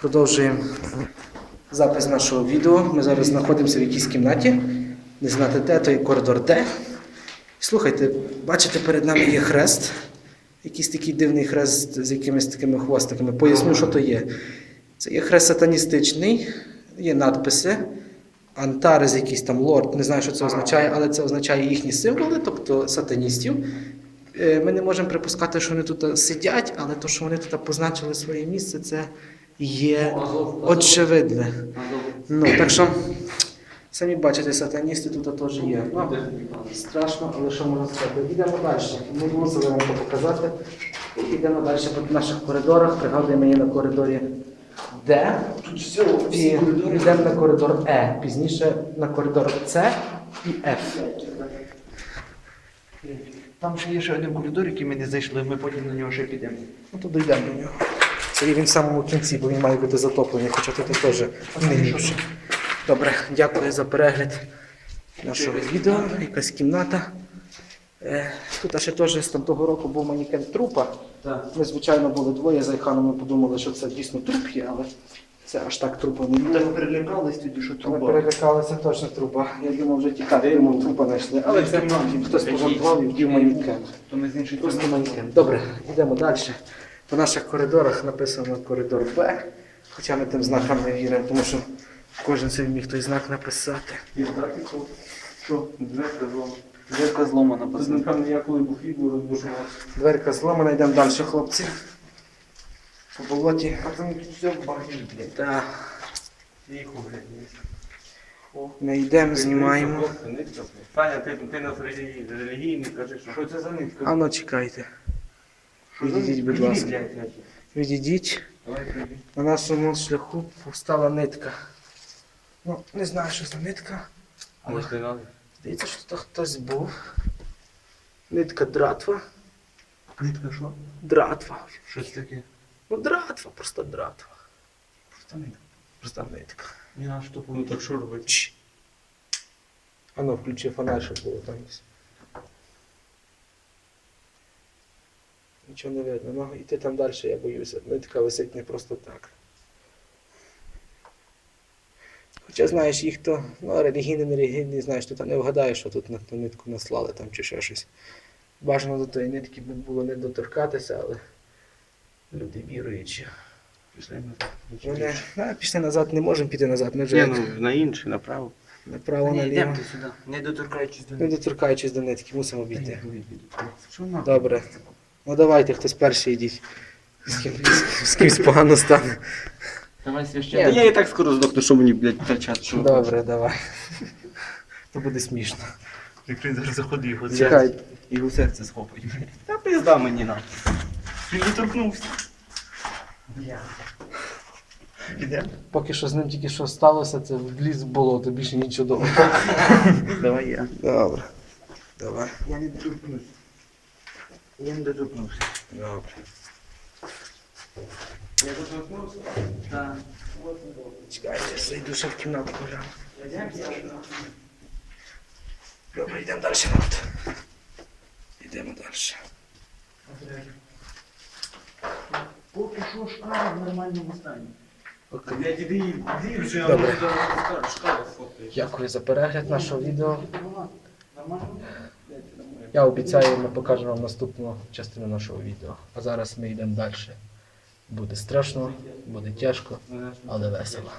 Продовжуємо запис нашого відео. Ми зараз знаходимося в якійсь кімнаті. Не знати де, то є коридор Д. Слухайте, бачите, перед нами є хрест. Якийсь такий дивний хрест з якимись такими хвостиками. Поясню, що то є. Це є хрест сатаністичний, є надписи. Антарес, якийсь там лорд, не знаю, що це означає, але це означає їхні символи, тобто сатаністів. Е, Ми не можемо припускати, що вони тут сидять, але то, що вони тут позначили своє місце, це є очевидне. Ну, так що, самі бачите, сатаністи тут теж є. Ну, страшно, але що можна сказати? Йдемо далі. Ми мусили вам це показати. Йдемо далі по наших коридорах. Пригадуємо її на коридорі Д. І йдемо на коридор Е. Пізніше на коридор С і Ф. Там ще є ще один коридор, який ми не зайшли, ми потім на нього ще підемо. Ну, то дійдемо до нього. Це він в самому кінці, бо він має бути затоплений, хоча тут теж не ліпше. Добре, дякую за перегляд нашого відео. Якась кімната. Е, Тут ще теж з того року був манікен трупа. Ми, звичайно, були двоє з Айханом, ми подумали, що це дійсно труп є, але це аж так трупа не було. Так перелякались тоді, що Ми перелякалися точно трупа. Я думав, вже тікати, думав, трупа знайшли. Але це хтось пожартував і вдів манікен. Ми Просто манекен. Добре, йдемо далі. По наших коридорах написано коридор Б, хоча ми тим знакам не віримо, тому що кожен собі міг той знак написати. І так, і що? Що? Дверка зломана. Дверка зломана Тут, пацан. напевно, я коли був відео розбушував. Дверка зломана, йдемо далі, хлопці. По болоті. Пацан, тут все в багажі, блядь. Так, Тихо, блядь. ми йдемо, знімаємо. Саня, ти, ти нас релігійний, релігійний, кажи, що. Що це за нитка? А ну чекайте. Відійдіть, будь ласка. Відійдіть. На нашому шляху повстала нитка. Ну, не знаю, що за нитка. Надо? Здається, що тут хтось був. Нитка дратва. Нитка що? Дратва. Що це таке? Ну, дратва, просто дратва. Просто нитка. Просто нитка. Ні, а що, ну так що робити? Чш. А ну, включи фонарь, щоб було там. Нічого не видно. Ну, іти там далі, я боюся. Нитка висить не просто так. Хоча, знаєш, їх то, ну, релігійний, не релігійний, знаєш, ти там не вгадаєш, що тут на ту нитку наслали там чи ще щось. Бажано до тої нитки було не доторкатися, але люди віруючі. Пішли назад. Вони, а, пішли назад, не можемо піти назад. Ми вже Ні, ну на інше, направо. направо наліво. йдемте сюди, не доторкаючись до Не доторкаючись до нитки, мусимо обійти. Добре. Ну давайте, хтось перший йдіть. З, ким, з, з кимсь погано стане. Давай Ні, священник. я і так скоро здохну, що мені, блядь, торчати. Що Добре, давай. То буде смішно. Як він зараз заходить, його Чекай. Його серце схопить. Та пизда мені на. Він не торкнувся. Ідемо? Поки що з ним тільки що сталося, це вліз в болото, більше нічого добре. Давай я. Добре. Давай. Я не доторкнусь. Я не доторкнувся. Добре. Я доторкнувся? Так. Чекайте, я зайду ще в кімнату погляну. Добре, йдемо далі, народ. Йдемо далі. Поки що шкаф в нормальному стані. Вже Добре. Дякую за перегляд нашого відео. Я обіцяю, ми покажемо вам наступну частину нашого відео. А зараз ми йдемо далі. Буде страшно, буде тяжко, але весело.